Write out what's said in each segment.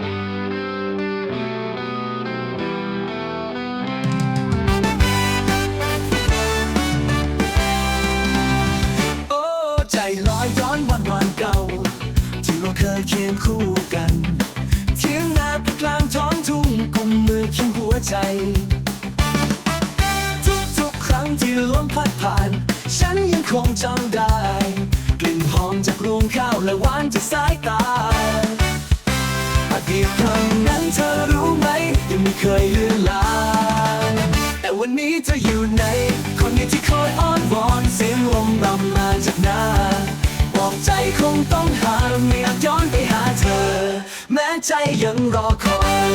โอ้ใจลอยย้อนวันวันเก่า ที่เราเคยเคียงคู่กันเที่ยงนาไปกลางท้องทุ่งกุมมือเคียงหัวใจ ทุกๆครั้งที่ลมพัดผ่าน ฉันยังคงจำได้ กลิ่นหอมจากรวงข้าวและหวานจากสายตา อดีตครั้งนั้นเธอรู้ไหม ยังไม่เคยลือนลางแต่วันนี้เธออยู่ไหน คนนี้ที่คอยอ้อนวอนเสียงลมรำมาจากหน้าบอกใจคงต้องหาไม่อาจย้อนไปหาเธอ แม้ใจยังรอคอย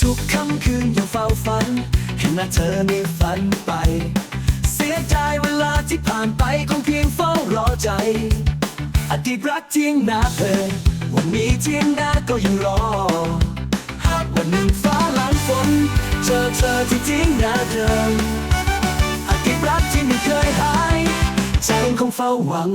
ทุกๆค่ำคืนยังเฝ้าฝัน นหน้าเธอในฝันไป เสียใจเวลาที่ผ่านไปคงเพียงเฝ้ารอใจ อดีตรักเที่ยงนาเพลินวันนี้ที่ยงนาก็ยังรอ หากวันหนึ่งฟ้าหลังฝนเจอเธอที่เที่ยงนาเดิมอดีตรักที่ไม่เคยหาย ใจยังคงเฝ้าหวัง